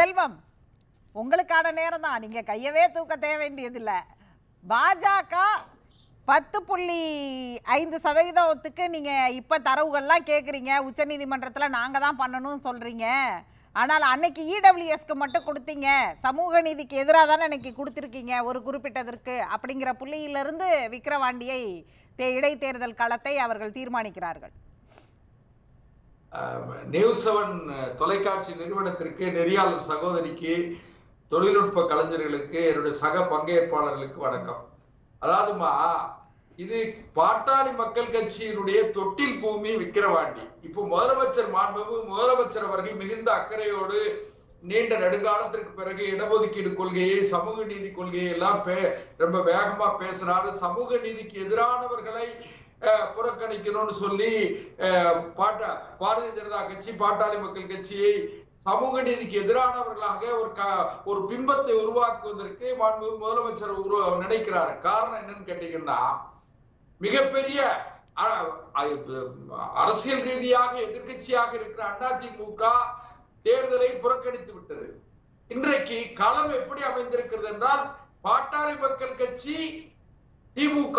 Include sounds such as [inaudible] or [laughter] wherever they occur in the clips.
செல்வம் உங்களுக்கான நேரம் தான் நீங்கள் கையவே தூக்க தேவை வேண்டியதில்லை பாஜக பத்து புள்ளி ஐந்து சதவீதத்துக்கு நீங்கள் இப்போ தரவுகள்லாம் கேட்குறீங்க உச்சநீதிமன்றத்தில் நாங்கள் தான் பண்ணணும்னு சொல்கிறீங்க ஆனால் அன்னைக்கு இடபிள்யூஎஸ்க்கு மட்டும் கொடுத்தீங்க. சமூக நீதிக்கு எதிராக தானே அன்னைக்கு கொடுத்துருக்கீங்க. ஒரு குறிப்பிட்டதற்கு அப்படிங்கிற புள்ளியிலிருந்து விக்கிரவாண்டியை தே- இடைத்தேர்தல் களத்தை அவர்கள் தீர்மானிக்கிறார்கள். நியூஸ் செவன் தொலைக்காட்சி நிறுவனத்திற்கு நெறியாளர் சகோதரிக்கு தொழில்நுட்ப கலைஞர்களுக்கு என்னுடைய சக பங்கேற்பாளர்களுக்கு வணக்கம். அதாவதுமா இது பாட்டாளி மக்கள் கட்சியினுடைய தொட்டில் பூமி விக்கிரவாண்டி. இப்போ முதலமைச்சர் மாண்பு முதலமைச்சர் அவர்கள் மிகுந்த அக்கறையோடு நீண்ட நெடுங்காலத்திற்கு பிறகு இடஒதுக்கீடு கொள்கையை சமூக நீதி கொள்கையை எல்லாம் பே- ரொம்ப வேகமா பேசுறாரு. சமூக நீதிக்கு எதிரானவர்களை புறக்கணிக்கணும்னு சொல்லி பாட்டா பாரதிய ஜனதா கட்சி பாட்டாளி மக்கள் கட்சியை சமூக நீதிக்கு எதிரானவர்களாக ஒரு க ஒரு பிம்பத்தை உருவாக்குவதற்கு மாண்பு முதலமைச்சர் நினைக்கிறார் நினைக்கிறாரு. காரணம் என்னன்னு கேட்டீங்கன்னா மிகப்பெரிய அரசியல் ரீதியாக எதிர்க்கட்சியாக இருக்கிற அதிமுக தேர்தலை புறக்கணித்து விட்டது. இன்றைக்கு களம் எப்படி அமைந்திருக்கிறது என்றால் பாட்டாளி மக்கள் கட்சி திமுக.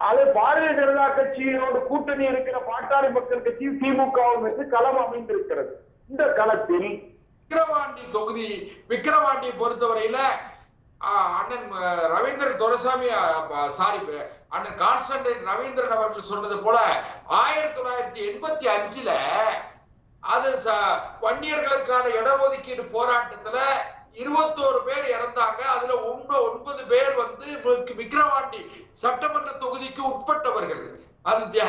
அது பாரதிய ஜனதா கட்சியோட கூட்டணி இருக்கிற பாட்டாளி மக்கள் கட்சி திமுக களம் அமைந்திருக்கிறது. இந்த களத்தில் விக்கிரவாண்டி தொகுதி விக்கிரவாண்டியை பொறுத்தவரையில அண்ணன் ரவீந்திர ரவீந்திரன் சாரி அண்ணன் கான்ஸ்டன்டைன் ரவீந்திரன் அவர்கள் சொன்னது போல ஆயிரத்தி தொள்ளாயிரத்தி எண்பத்தி அஞ்சுல அது ச- வன்னியர்களுக்கான இடஒதுக்கீடு போராட்டத்துல இருபத்தோரு பேர் இறந்தாங்க. அதுல ஒன்பது ஒன்பது பேர் வந்து விக்- விக்கிரவாண்டி சட்டமன்ற தொகுதிக்கு உட்பட்டவர்கள். அது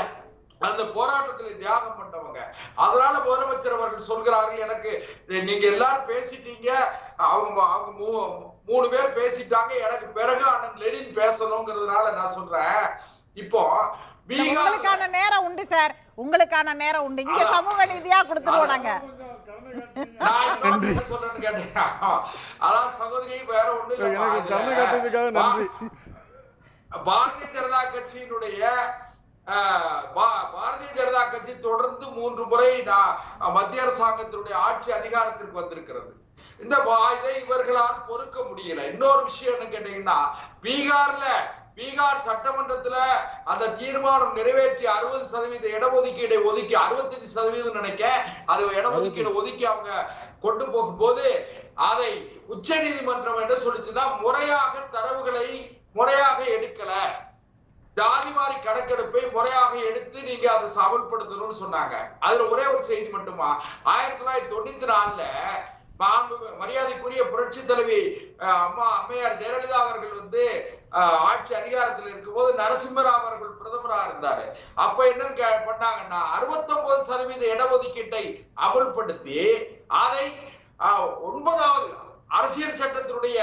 அந்த போராட்டத்துல தியாகம் பண்ணவங்க. அதனால முதலமைச்சர் அவர்கள் சொல்கிறார்கள் எனக்கு நீங்க எல்லாரும் பேசிட்டீங்க. அவங்க அவங்க மூணு பேர் பேசிட்டாங்க. எனக்கு பிறகு அண்ணன் லெனின் பேசணுங்கிறதுனால நான் சொல்றேன். இப்போ உங்களுக்கான நேரம் உண்டு சார். உங்களுக்கான நேரம் உண்டு. இங்க சமூக நீதியா கொடுத்துருவோம் நாங்க. அதான் சகோதரி வேற ஒண்ணு எனக்கு காட்டுறதுக்காக நன்றி. பாரதிய ஜனதா கட்சியினுடைய அஹ், பா- பாரதிய ஜனதா கட்சி தொடர்ந்து மூன்று முறை மத்திய அரசாங்கத்தினுடைய ஆட்சி அதிகாரத்திற்கு வந்திருக்கிறது. இந்த வா- இதை இவர்களால் பொறுக்க முடியல. இன்னொரு விஷயம் என்ன கேட்டீங்கன்னா பீகார்ல பீகார் சட்டமன்றத்துல அந்த தீர்மானம் நிறைவேற்றி அறுபது சதவீத இடஒதுக்கீடை ஒதுக்கி அறுபத்தஞ்சு சதவீதம் நினைக்க அது இடஒதுக்கீடு ஒதுக்கி அவங்க கொண்டு போகும்போது அதை உச்ச நீதிமன்றம் என்ன சொல்லுச்சுன்னா முறையாக தரவுகளை முறையாக எடுக்கல. ஜாதி வாரி கணக்கெடுப்பை முறையாக எடுத்து நீங்க அதை அமல்படுத்தணும்னு சொன்னாங்க. அதுல ஒரே ஒரு செய்தி மட்டுமா? ஆயிரத்தி தொள்ளாயிரத்தி தொண்ணூத்தி நாலுல மரியாதைக்குரிய புரட்சி தலைவி அம்மா அம்மையார் ஜெயலலிதா அவர்கள் வந்து ஆட்சி அதிகாரத்தில் இருக்கும்போது நரசிம்மராவ் அவர்கள் பிரதமரா இருந்தாரு. அப்ப என்ன பண்ணாங்கன்னா 69% சதவீத இடஒதுக்கீட்டை அமல்படுத்தி அதை ஒன்பதாவது அரசியல் சட்டத்தினுடைய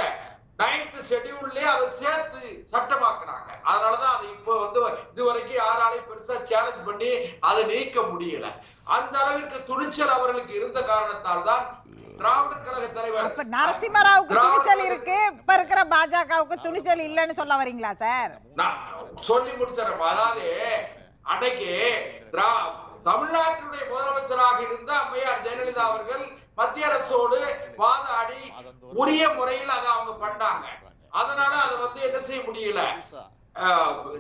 நைன்த் ஷெடியூல்லே அதை சேர்த்து சட்டமாக்குனாங்க. அதனாலதான் அதை இப்போ வந்து இதுவரைக்கும் யாராலையும் பெருசா சேலஞ்ச் பண்ணி அதை நீக்க முடியல. அந்த அளவிற்கு துணிச்சல் அவர்களுக்கு இருந்த காரணத்தால் தான் திராவிடர் கழக தலைவர். நரசிம்மராவுக்கு துணிச்சல் இருக்கு. இப்ப இருக்கிற பாஜகவுக்கு துணிச்சல் இல்லைன்னு சொல்ல வரீங்களா சார்? சொல்லி முடிச்சிடறேன். அதாவது அன்னைக்கு தமிழ்நாட்டினுடைய முதலமைச்சராக இருந்த அம்மையார் ஜெயலலிதா அவர்கள் மத்திய அரசோடு வாதாடி உரிய முறையில் அதை அவங்க பண்ணாங்க. அதனால அதை வந்து என்ன செய்ய முடியல?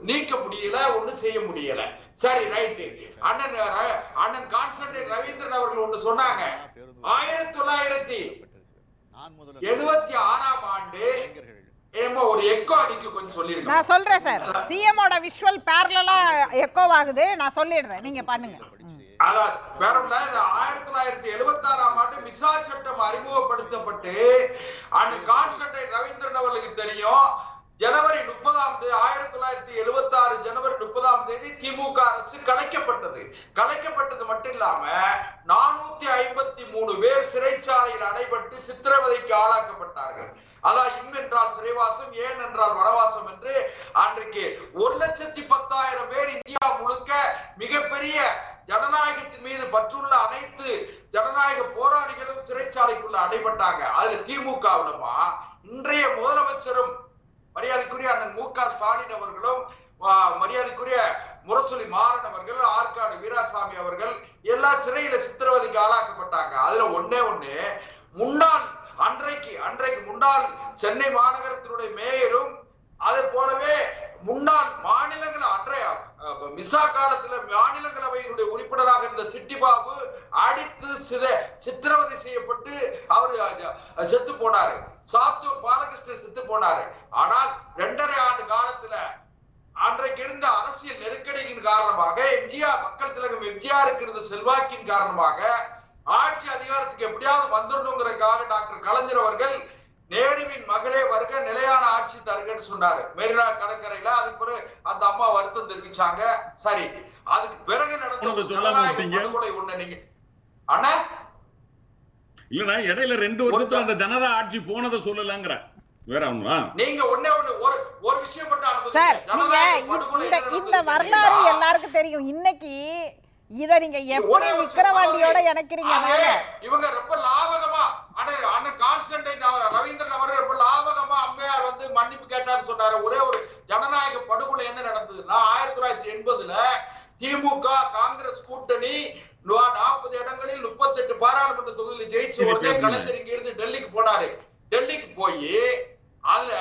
நீக்க முடியல ஒண்ணு செய்ய முடியல. சரி ரைட்டு அண்ணன் அண்ணன் கான்ஸ்டன்டைன் ரவீந்திரன் அவர்கள் ஒண்ணு சொன்னாங்க. ஆயிரத்தி தொள்ளாயிரத்தி எழுபத்தி ஆறாம் ஆண்டு ஏமா ஒரு எக்கோ அடிக்க கொஞ்சம் சொல்லிருக்கேன் நான் சொல்றேன் சார் சிஎமோட விஷுவல் பேரலா எக்கோ ஆகுது. நான் சொல்லிடுறேன். நீங்க பண்ணுங்க. ஆயிரத்தி தொள்ளாயிரத்தி எழுபத்தி ஆறாம் ஆண்டு மிசா சட்டம் அறிமுகப்படுத்தப்பட்டு அண்ட் கான்ஸ்டன்டைன் ரவீந்திரன் அவர்களுக்கு தெரியும். ஜனவரி முப்பதாம் தேதி ஆயிரத்தி தொள்ளாயிரத்தி எழுபத்தி ஆறு ஜனவரி முப்பதாம் தேதி திமுக அரசு கலைக்கப்பட்டது. கலைக்கப்பட்டது மட்டும் இல்லாம நானூத்தி ஐம்பத்தி மூணு பேர் சிறைச்சாலையில் அடைபட்டு சித்திரவதைக்கு ஆளாக்கப்பட்டார்கள். அதான் இம் என்றால் சிறைவாசம் ஏன் என்றால் வனவாசம் என்று அன்றைக்கு ஒரு லட்சத்தி பத்தாயிரம் பேர் இந்தியா முழுக்க மிகப்பெரிய ஜனநாயகத்தின் மீது பற்றுள்ள அனைத்து ஜனநாயக போராளிகளும் சிறைச்சாலைக்குள்ள அடைபட்டாங்க. அதுல திமுகவிலுமா? இன்றைய முதலமைச்சரும் மரியாதைக்குரிய அண்ணன் மு க ஸ்டாலின் அவர்களும் மரியாதைக்குரிய முரசொலி மாறன் அவர்கள் ஆற்காடு வீராசாமி அவர்கள் எல்லா சிறையில சித்திரவதைக்கு ஆளாக்கப்பட்டாங்க. அதுல ஒன்னே ஒண்ணு முன்னாள் அன்றைக்கு அன்றைக்கு முன்னாள் சென்னை மாநகரத்தினுடைய மேயரும் அதே போலவே முன்னாள் மாநிலங்கள் அன்றைய மிசா காலத்துல மாநிலங்களவையினுடைய உறுப்பினராக இருந்த சிட்டி பாபு அடித்து சித சித்திரவதை செய்யப்பட்டு அவர் செத்து போனாரு. சாத்தூர் பாலகிருஷ்ணன் செத்து போனாரு. ஆனால் இரண்டரை ஆண்டு காலத்துல அன்றைக்கு இருந்த அரசியல் நெருக்கடியின் காரணமாக எம்ஜிஆர் மக்கள் திலகம் எம்ஜிஆருக்கு இருந்த செல்வாக்கின் காரணமாக ஆட்சி அதிகாரத்துக்கு எப்படியாவது வந்துடணுங்கிறதுக்காக டாக்டர் கலைஞர் அவர்கள் நேருவின் மகளே வருக நிலையான ஆட்சி தருகன்னு சொன்னாரு. மெரினா கடற்கரையில அதுக்கு பிறகு அந்த அம்மா வருத்தம் தெரிவிச்சாங்க. சரி அதுக்கு பிறகு நடந்த ஒண்ணு நீங்க அண்ணா? இல்லடா இடையில ரெண்டு வருஷத்துல அந்த ஜனதா ஆட்சி போனதை சொல்லலங்கிற வேற நீங்க ஒண்ணே ஒண்ணு ஒரு ஒரு விஷயம் மட்டும். சார் இந்த இந்த வரலாறு? எல்லாருக்கும் தெரியும் இன்னைக்கு இத நீங்க எப்படி விக்கிரவாண்டியோட இணைக்கிறீங்க? இவங்க ரொம்ப லாபகமா அண்ணன் கான்ஸ்டன்டைன் அவர் ரவீந்திரன் அவர் ரொம்ப லாபகமா அம்மையார் வந்து மன்னிப்பு கேட்டாரு சொன்னாரு ஒரே ஒரு ஜனநாயக படுகொலை என்ன நடந்ததுன்னா ஆயிரத்தி தொள்ளாயிரத்தி எண்பதுல திமுக காங்கிரஸ் கூட்டணி நாற்பது இடங்களில் முப்பத்தி எட்டு பாராளுமன்ற தொகுதியில் ஜெயிச்ச உடனே. கலைஞர் இங்க இருந்து டெல்லிக்கு போனாரு. டெல்லிக்கு போய் அதுல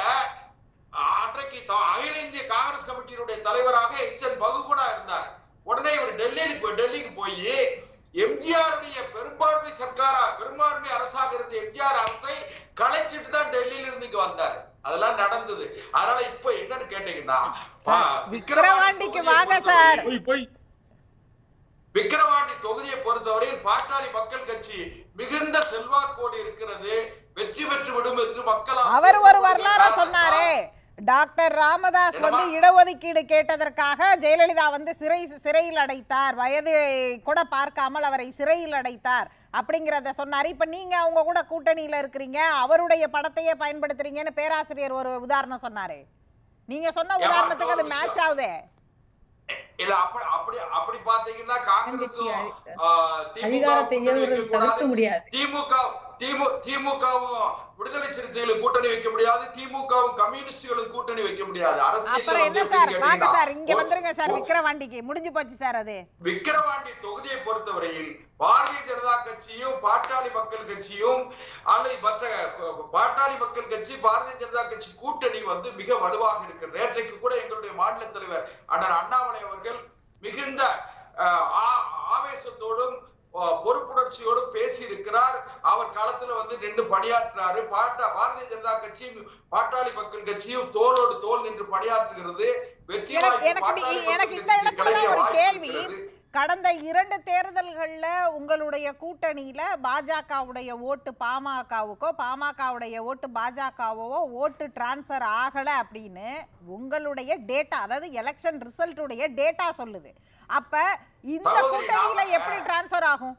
அன்றைக்கு அகில இந்திய காங்கிரஸ் கமிட்டியினுடைய தலைவராக எச் என் பகுகுணா இருந்தார். உடனே இவர் டெல்லிக்கு போய் டெல்லிக்கு போய் எம்ஜிஆருடைய பெரும்பான்மை சர்க்காரா பெரும்பான்மை அரசாக இருந்த எம்ஜிஆர் அரசை கலைச்சிட்டு தான் டெல்லியில இருந்து இங்க வந்தாரு. அதெல்லாம் நடந்தது. அதனால இப்ப என்னன்னு கேட்டீங்கன்னா விக்கிரவாண்டிக்கு வாங்க சார். போய் போய். விக்கிரவாண்டி தொகுதியை பொறுத்தவரையில் பாட்டாளி மக்கள் கட்சி மிகுந்த செல்வாக்கோடு இருக்கிறது. வெற்றி பெற்று விடும் என்று மக்கள் அவர் ஒரு வரலாறா சொன்னாரே. டாக்டர் ராமதாஸ்? வந்து இடஒதுக்கீடு கேட்டதற்காக ஜெயலலிதா வந்து சிறை சிறையில் அடைத்தார். வயது கூட பார்க்காமல் அவரை சிறையில் அடைத்தார் அப்படிங்கிறத சொன்னாரு. இப்ப நீங்க அவங்க கூட கூட்டணியில இருக்கிறீங்க. அவருடைய படத்தையே பயன்படுத்துறீங்கன்னு பேராசிரியர் ஒரு உதாரணம் சொன்னாரு. நீங்க சொன்ன உதாரணத்துக்கு அது மேட்ச். ஆகுதே. இல்ல அப்படி அப்படி அப்படி பாத்தீங்கன்னா திமுக அதிகாரத்தை. தவிர்க்க முடியாது திமுக திமு திமுகவும் விடுதலை சிறுத்தைகளும் கூட்டணி வைக்க முடியாது. திமுகவும் கம்யூனிஸ்டுகளும் கூட்டணி வைக்க முடியாது. அரசியல் விக்கிரவாண்டி தொகுதியை பொறுத்தவரையில் பாரதிய ஜனதா கட்சியும் பாட்டாளி மக்கள் கட்சியும் அல்லது மற்ற பாட்டாளி மக்கள் கட்சி பாரதிய ஜனதா கட்சி கூட்டணி வந்து மிக வலுவாக இருக்கிறது நேற்றைக்கு கூட எங்களுடைய மாநில தலைவர் அண்ணன் அண்ணாமலை அவர்கள் மிகுந்த ஆவேசத்தோடும் அஹ், பொறுப்புணர்ச்சியோடும் பேசி இருக்கிறார் அவர் களத்துல வந்து நின்று பணியாற்றினாரு பாட்டா பாரதிய ஜனதா கட்சியும் பாட்டாளி மக்கள் கட்சியும் தோளோடு தோள் நின்று பணியாற்றுகிறது. வெற்றி எனக்கு- இந்த இடத்துல ஒரு கேள்வி. கடந்த இரண்டு தேர்தல்கள்ல உங்களுடைய கூட்டணியில பாஜகவுடைய ஓட்டு பாமகவுக்கோ பாமகவுடைய ஓட்டு பாஜகவோ ஓட்டு டிரான்ஸ்ஃபர் ஆகல அப்படின்னு உங்களுடைய டேட்டா அதாவது எலெக்ஷன் ரிசல்ட்டுடைய டேட்டா சொல்லுது. அப்ப இந்த கூட்டணியில எப்படி டிரான்ஸ்ஃபர் ஆகும்?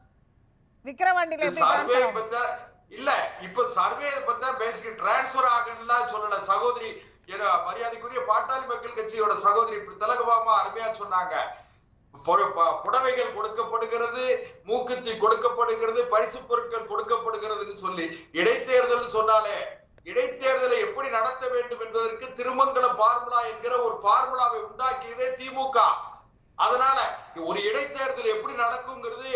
விக்கிரவாண்டியில எப்படி டிரான்ஸ்ஃபர் இல்ல இப்ப சர்வே பத்த பேசிக் டிரான்ஸ்பர் ஆகலாம் சொல்லல. சகோதரி மரியாதைக்குரிய பாட்டாளி மக்கள் கட்சியோட சகோதரி இப்படி திலகபாமா அருமையா சொன்னாங்க. புடவைகள் கொடுக்கப்படுகிறது மூக்குத்தி கொடுக்கப்படுகிறது பரிசு பொருட்கள் கொடுக்கப்படுகிறதுன்னு சொல்லி இடைத்தேர்தல் சொன்னாலே இடைத்தேர்தலை எப்படி நடத்த வேண்டும் என்பதற்கு திருமங்கலம் பார்முலா என்கிற ஒரு பார்முலாவை உண்டாக்கியதே திமுக. அதனால ஒரு இடைத்தேர்தல் எப்படி நடக்குங்கிறது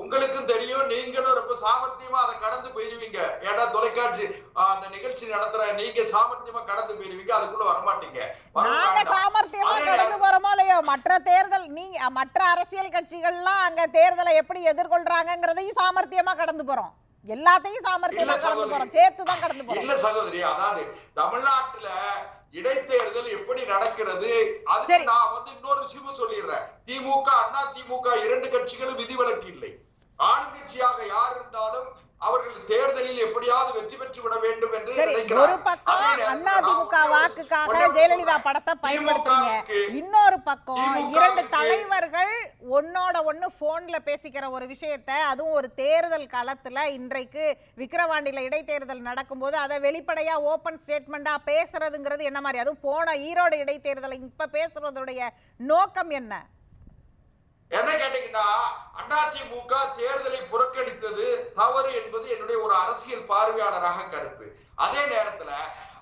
உங்களுக்கும் தெரியும். நீங்களும் ரொம்ப சாமர்த்தியமா அதை கடந்து போயிருவீங்க. ஏன்னா தொலைக்காட்சி அந்த நிகழ்ச்சி நடத்துற நீங்க சாமர்த்தியமா கடந்து போயிருவீங்க. அதுக்குள்ள வரமாட்டீங்க. வர நாங்க. சாமர்த்தியமா கடந்து போறோமோ இல்லையோ மற்ற தேர்தல் நீங்க மற்ற அரசியல் கட்சிகள்லாம் அங்க தேர்தலை எப்படி எதிர்கொள்றாங்கங்கிறதையும் சாமர்த்தியமா கடந்து போறோம். எல்லாத்தையும் சாமர்த்தியமா கடந்து. போறோம். சேர்த்து தான் கடந்து போறோம். இல்ல சகோதரி அதாவது தமிழ்நாட்டுல இடைத்தேர்தல் எப்படி நடக்கிறது அதுக்கு சரி. நான் வந்து இன்னொரு விஷயமும் சொல்லிடுறேன். திமுக அண்ணா திமுக இரண்டு கட்சிகளும் விதிவிலக்கு இல்லை. ஆளுங்கட்சியாக யார் இருந்தாலும் அவர்கள் தேர்தலில் எப்படியாவது வெற்றி பெற்று விட வேண்டும் என்று நினைக்கிறார் ஒரு பக்கம் அதே நேரத்துல அண்ணா நான் திமுக ஒண்ணே ஒண்ணு வாக்குக்காக ஜெயலலிதா. படத்தை பயன்படுத்துறீங்க இன்னொரு பக்கம் இரண்டு தலைவர்கள் ஒன்னோட ஒண்ணு போன்ல பேசிக்கிற ஒரு விஷயத்த அதுவும் ஒரு தேர்தல் காலத்துல இன்றைக்கு விக்கிரவாண்டியில இடைத்தேர்தல் நடக்கும்போது அதை வெளிப்படையா ஓபன் ஸ்டேட்மெண்டா பேசுறதுங்கிறது என்ன மாதிரி? அதுவும் போன ஈரோடு இடைத்தேர்தலை இப்ப பேசுறதுடைய நோக்கம் என்ன? என்ன கேட்டீங்கன்னா அதிமுக தேர்தலை புறக்கணித்தது தவறு என்பது என்னுடைய ஒரு அரசியல் பார்வையாளராக கருத்து. அதே நேரத்துல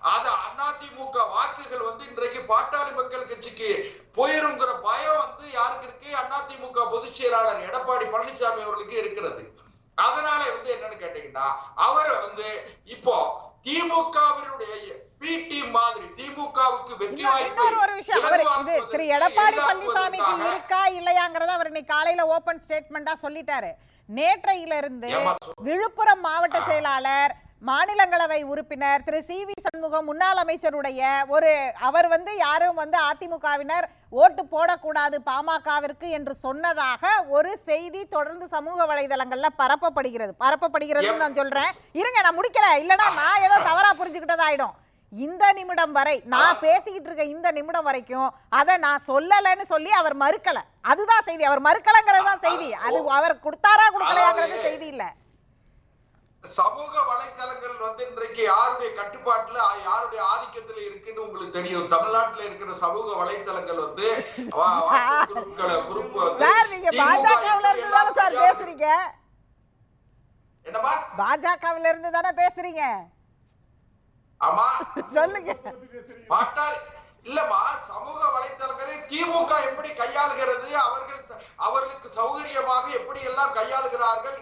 அது அதிமுக வாக்குகள் வந்து இன்றைக்கு பாட்டாளி மக்கள் கட்சிக்கு போயிருங்கிற பயம் வந்து யாருக்கு இருக்கு? அதிமுக பொதுச் செயலாளர் எடப்பாடி பழனிசாமி அவர்களுக்கு இருக்கிறது. அதனால வந்து என்னன்னு கேட்டீங்கன்னா அவர் வந்து இப்போ திமுகவினுடைய ஒரு விஷயம். இது திரு எடப்பாடி பழனிசாமிக்கு இருக்கா இல்லையாங்கிறத அவர் இன்னைக்கு காலையில ஓபன் ஸ்டேட்மெண்டா சொல்லிட்டாரு. நேற்றையில இருந்து ஏம்மா விழுப்புரம் மாவட்ட செயலாளர் மாநிலங்களவை உறுப்பினர் திரு சி வி சண்முகம் முன்னாள் அமைச்சருடைய ஒரு அவர் வந்து யாரும் வந்து அதிமுகவினர் ஓட்டு போடக்கூடாது பாமகவிற்கு என்று சொன்னதாக ஒரு செய்தி தொடர்ந்து சமூக வலைதளங்கள்ல பரப்பப்படுகிறது. பரப்பப்படுகிறதுன்னு நான் சொல்றேன். இருங்க நான் முடிக்கல. இல்லைன்னா நான் ஏதோ தவறா புரிஞ்சுக்கிட்டதாயிடும். இந்த நிமிடம் வரை நான் பேசிக்கிட்டு இருக்க இந்த நிமிடம் வரைக்கும் அதை நான் சொல்லலைன்னு சொல்லி அவர் மறுக்கல. அதுதான் செய்தி. அவர் மறுக்கலங்கிறது தான் செய்தி. அது அவர் கொடுத்தாரா கொடுக்கலையாங்கிறது செய்தி இல்லை. சமூக வலைத்தளங்கள் வந்து இன்றைக்கு யாருடைய கட்டுப்பாட்டுல யாருடைய ஆதிக்கத்துல இருக்குன்னு உங்களுக்கு தெரியும். தமிழ்நாட்டுல இருக்கிற சமூக வலைத்தளங்கள் வந்து [laughs] பேசுறீங்க? என்னமா பாஜகவுல இருந்து தானே பேசுறீங்க? ஆமா. [laughs] சொல்லுங்க. பாட்டாளி இல்லம்மா சமூக வலைத்தளங்களை திமுக எப்படி கையாளுகிறது? அவர்கள் அவர்களுக்கு சௌகரியமாக எப்படி எல்லாம் கையாளுகிறார்கள்?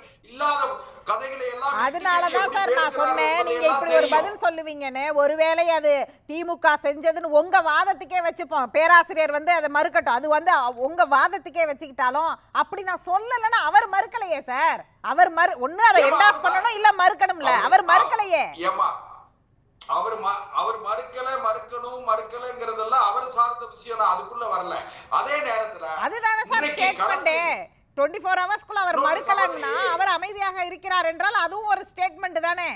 அதனாலதான் சார் நான் சொன்னேன். நீங்க இப்படி ஒரு. பதில் சொல்லுவீங்கன்னு. ஒருவேளை அது திமுக செஞ்சதுன்னு உங்க வாதத்துக்கே வச்சுப்போம். பேராசிரியர் வந்து அதை மறுக்கட்டும். அது வந்து உங்க வாதத்துக்கே வச்சுக்கிட்டாலும் அப்படி நான் சொல்லலைன்னா அவர் மறுக்கலையே சார். அவர் மறு ஒண்ணு அதை என்டாஸ் பண்ணணும் இல்ல மறுக்கணும்ல. அவர் மறுக்கலையே. அவர் அவர் மறுக்கல மறுக்கணும் மறுக்கலங்கிறதெல்லாம் அவர் சார்ந்த விஷயம். அதுக்குள்ள வரல. அதே நேரத்துல அதுதானே சார் ஸ்டேட்மெண்டே டுவெண்ட்டி ஃபோர் ஹவர்ஸ்க்குள்ள அவர் மறுக்கலன்னா. அவர் அமைதியாக இருக்கிறார் என்றால் அதுவும் ஒரு ஸ்டேட்மெண்ட் தானே.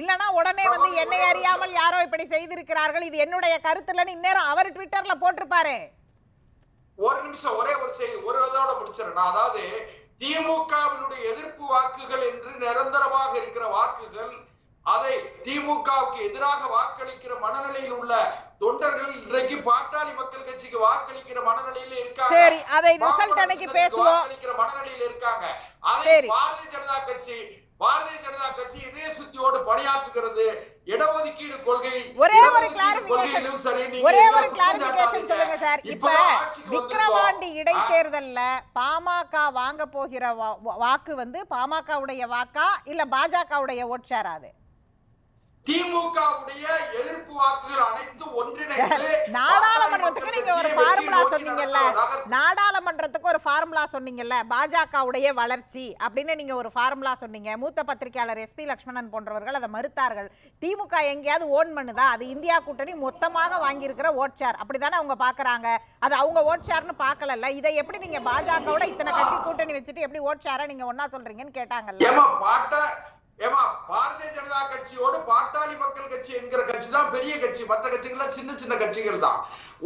இல்லனா உடனே வந்து என்னை அறியாமல் யாரோ இப்படி செய்திருக்கிறார்கள். இது என்னுடைய கருத்துலன்னு இந்நேரம் அவர் ட்விட்டர்ல போட்டிருப்பாரு. ஒரு நிமிஷம் ஒரே ஒரு செய்தி ஒரு இதோட முடிச்சிடறேன். அதாவது திமுகவினுடைய எதிர்ப்பு வாக்குகள் என்று நிரந்தரமாக இருக்கிற வாக்குகள் அதை திமுகவுக்கு எதிராக வாக்களிக்கிற மனநிலையில் உள்ள தொண்டர்கள் இன்றைக்கு பாட்டாளி மக்கள் கட்சிக்கு வாக்களிக்கிற மனநிலையில இருக்காங்க. சரி அதை ரிசல்ட் அன்னைக்கு பேசுவோம். அதை. பாரதிய ஜனதா கட்சி பாரதிய ஜனதா கட்சி இதே சுத்தியோடு பணியாற்றுகிறது இடஒதுக்கீடு கொள்கை ஒரே ஒரு கிளாரிபிகேஷன் சரி ஒரே ஒரு கிளாரிபிகேஷன். சொல்லுங்க சார் இப்ப விக்கிரவாண்டி. இடைத்தேர்தல்ல பாமக வாங்க போகிற வாக்கு வந்து பாமகவுடைய வாக்கா இல்ல பாஜகவுடைய ஓட் ஷேர் அது திமுகவுடைய எதிர்ப்பு வாக்குகள் அனைத்தும் ஒன்றிணைந்து நாடாளுமன்றத்துக்கு நீங்க ஒரு நோக்கி சொன்னீங்கல்ல நகர்- நாடாளுமன்றத்துக்கு ஒரு ஃபார்முலா சொன்னீங்கல்ல பாஜகவுடைய வளர்ச்சி அப்படின்னு நீங்க ஒரு ஃபார்முலா சொன்னீங்க. மூத்த பத்திரிகையாளர் எஸ்பி லட்சுமணன் போன்றவர்கள் அதை மறுத்தார்கள். திமுக எங்கேயாவது ஓன் பண்ணுதா? அது இந்தியா கூட்டணி மொத்தமாக வாங்கியிருக்கிற ஓட் ஷேர் அப்படிதானே அவங்க பாக்குறாங்க அது அவங்க ஓட் ஷேர்னு பார்க்கலல்ல. இதை எப்படி நீங்க பாஜகவோட இத்தனை கட்சி கூட்டணி வச்சுட்டு எப்படி ஓட் ஷேரை நீங்க ஒண்ணா சொல்றீங்கன்னு கேட்டாங்கல்ல. ஏமா பாரதிய ஜனதா கட்சியோடு பாட்டாளி மக்கள் கட்சி என்கிற கட்சி தான் பெரிய கட்சி. மற்ற கட்சிகள் சின்ன சின்ன கட்சிகள் தான்.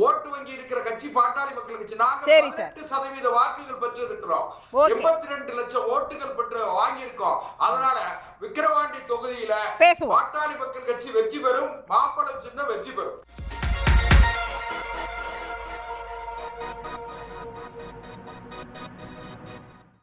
ஓட்டு வங்கி இருக்கிற கட்சி பாட்டாளி மக்கள் கட்சி. நாங்க. 18 சதவீத வாக்குகள் பெற்று இருக்கிறோம். எண்பத்தி ரெண்டு லட்சம் ஓட்டுகள் பெற்று வாங்கியிருக்கோம். அதனால விக்கிரவாண்டி தொகுதியில பாட்டாளி மக்கள் கட்சி வெற்றி பெறும் மாம்பழம் சின்ன வெற்றி பெறும்.